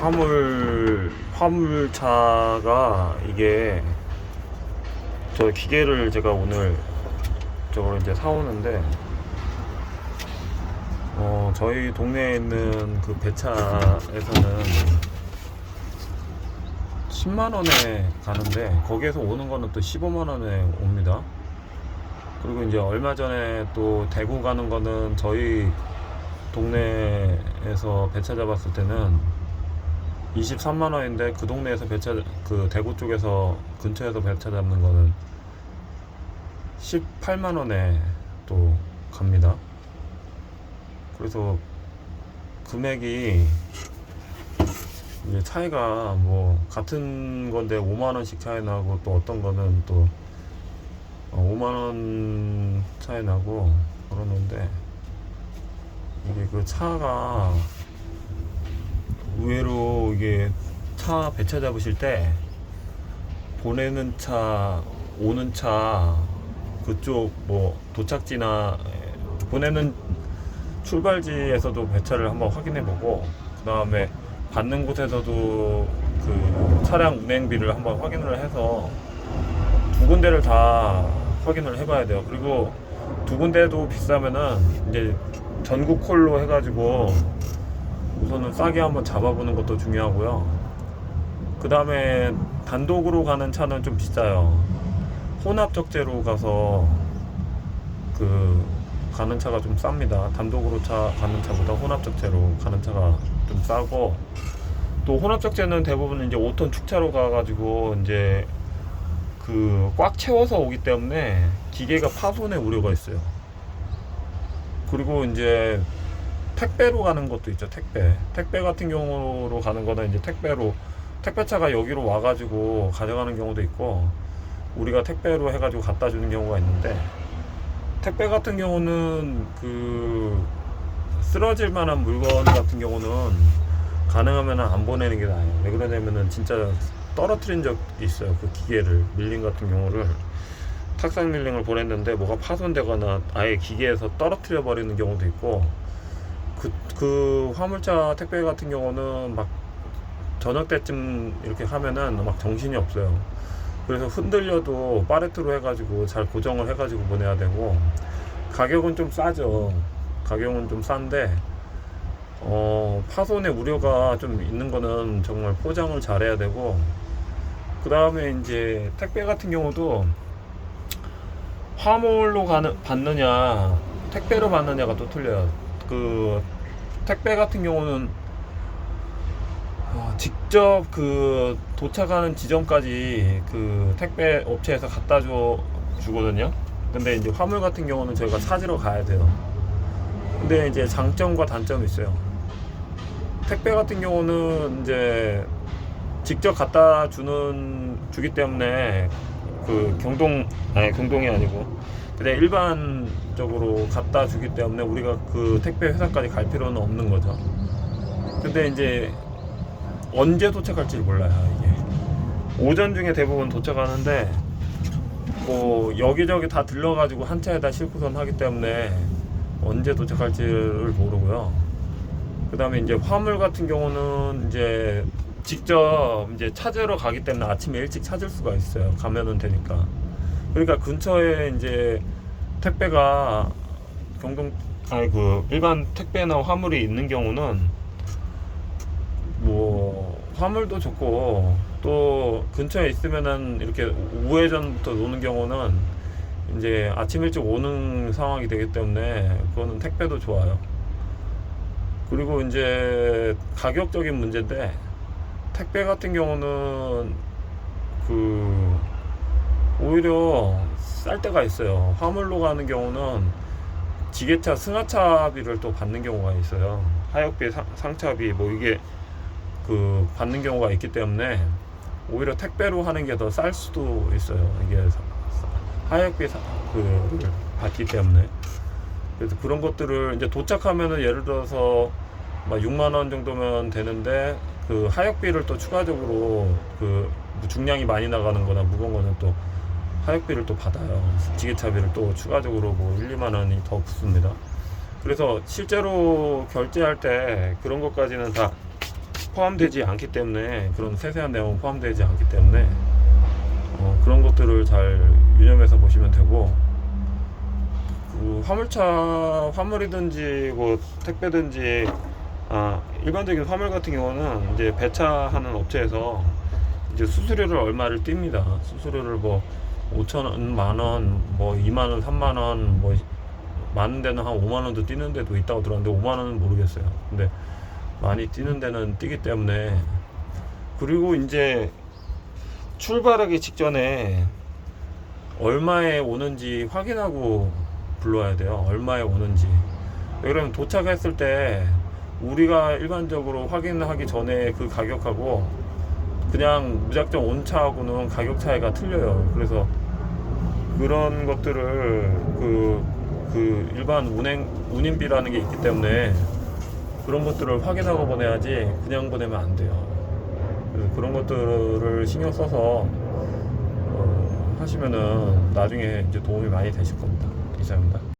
화물 화물차가 이게 저 기계를 제가 오늘 저걸 이제 사오는데 어 저희 동네에 있는 그 배차에서는 10만 원에 가는데 거기에서 오는 거는 또 15만 원에 옵니다. 그리고 이제 얼마 전에 또 대구 가는 거는 저희 동네에서 배차 잡았을 때는 23만 원인데 그 동네에서 배차 그 대구 쪽에서 근처에서 배차 잡는 거는 18만 원에 또 갑니다. 그래서 금액이 이제 차이가 뭐 같은 건데 5만 원씩 차이 나고 또 어떤 거는 또 5만 원 차이 나고 그러는데 이게 그 차가 의외로 이게 차 배차 잡으실 때 보내는 차 오는 차 그쪽 뭐 도착지나 보내는 출발지에서도 배차를 한번 확인해 보고 그 다음에 받는 곳에서도 그 차량 운행비를 한번 확인을 해서 두 군데를 다 확인을 해봐야 돼요. 그리고 두 군데도 비싸면은 이제 전국 콜로 해가지고 우선은 싸게 한번 잡아보는 것도 중요하고요. 그 다음에 단독으로 가는 차는 좀 비싸요. 혼합 적재로 가서 그 가는 차가 좀 쌉니다. 단독으로 차 가는 차보다 혼합 적재로 가는 차가 좀 싸고 또 혼합 적재는 대부분 이제 5톤 축차로 가가지고 이제 그 꽉 채워서 오기 때문에 기계가 파손의 우려가 있어요. 그리고 이제 택배로 가는 것도 있죠. 택배. 택배 같은 경우로 가는 거는 이제 택배로 택배차가 여기로 와가지고 가져가는 경우도 있고 우리가 택배로 해가지고 갖다 주는 경우가 있는데 택배 같은 경우는 그 쓰러질 만한 물건 같은 경우는 가능하면 안 보내는 게 나아요. 왜 그러냐면은 진짜 떨어뜨린 적이 있어요. 그 기계를 밀링 같은 경우를 탁상 밀링을 보냈는데 뭐가 파손되거나 아예 기계에서 떨어뜨려 버리는 경우도 있고 그, 그 화물차 택배 같은 경우는 막 저녁 때쯤 이렇게 하면은 막 정신이 없어요. 그래서 흔들려도 파레트로 해가지고 잘 고정을 해가지고 보내야 되고 가격은 좀 싸죠. 가격은 좀 싼데 어, 파손의 우려가 좀 있는 거는 정말 포장을 잘해야 되고 그 다음에 이제 택배 같은 경우도 화물로 가는 받느냐 택배로 받느냐가 또 틀려요. 그 택배 같은 경우는 어, 직접 그 도착하는 지점까지 그 택배 업체에서 갖다 줘 주거든요. 근데 이제 화물 같은 경우는 저희가 찾으러 가야 돼요. 근데 이제 장점과 단점이 있어요. 택배 같은 경우는 이제 직접 갖다 주는 주기 때문에 그 경동 아니 경동이 아니고 그냥 일반적으로 갖다 주기 때문에 우리가 그 택배 회사까지 갈 필요는 없는 거죠. 근데 이제 언제 도착할지 몰라요 이게 오전 중에 대부분 도착하는데 뭐 여기저기 다 들러가지고 한 차에다 싣고선 하기 때문에 언제 도착할지를 모르고요. 그 다음에 이제 화물 같은 경우는 이제 직접 이제 찾으러 가기 때문에 아침에 일찍 찾을 수가 있어요. 가면은 되니까. 그러니까 근처에 이제 택배가 경동 아니 그 일반 택배나 화물이 있는 경우는 뭐 화물도 좋고 또 근처에 있으면은 이렇게 우회전부터 노는 경우는 이제 아침 일찍 오는 상황이 되기 때문에 그거는 택배도 좋아요. 그리고 이제 가격적인 문제인데 택배 같은 경우는 그 오히려 쌀 때가 있어요. 화물로 가는 경우는 지게차 승하차비를 또 받는 경우가 있어요. 하역비, 상, 상차비 뭐 이게 그 받는 경우가 있기 때문에 오히려 택배로 하는 게 더 쌀 수도 있어요. 이게 하역비 사, 그를 받기 때문에 그래서 그런 것들을 이제 도착하면은 예를 들어서 막 6만 원 정도면 되는데 그 하역비를 또 추가적으로 그 중량이 많이 나가는 거나 무거운 거는 또 하역비를 또 받아요. 지게차비를 또 추가적으로 뭐 1, 2만 원이 더 붙습니다. 그래서 실제로 결제할 때 그런 것까지는 다 포함되지 않기 때문에 그런 세세한 내용은 포함되지 않기 때문에 어, 그런 것들을 잘 유념해서 보시면 되고 그 화물차 화물이든지 뭐 택배든지 아 일반적인 화물 같은 경우는 이제 배차하는 업체에서 이제 수수료를 얼마를 띱니다. 수수료를 뭐 5천 원, 만 원, 뭐 2만 원, 3만 원, 뭐 많은 데는 한 5만 원도 뛰는 데도 있다고 들었는데 5만 원은 모르겠어요. 근데 많이 뛰는 데는 뛰기 때문에 그리고 이제 출발하기 직전에 얼마에 오는지 확인하고 불러야 돼요. 얼마에 오는지. 왜 그러면 도착했을 때 우리가 일반적으로 확인하기 전에 그 가격하고 그냥 무작정 온 차하고는 가격 차이가 틀려요. 그래서 그런 것들을 그, 그 일반 운행, 운임비라는 게 있기 때문에 그런 것들을 확인하고 보내야지 그냥 보내면 안 돼요. 그래서 그런 것들을 신경 써서 어, 하시면은 나중에 이제 도움이 많이 되실 겁니다. 이상입니다.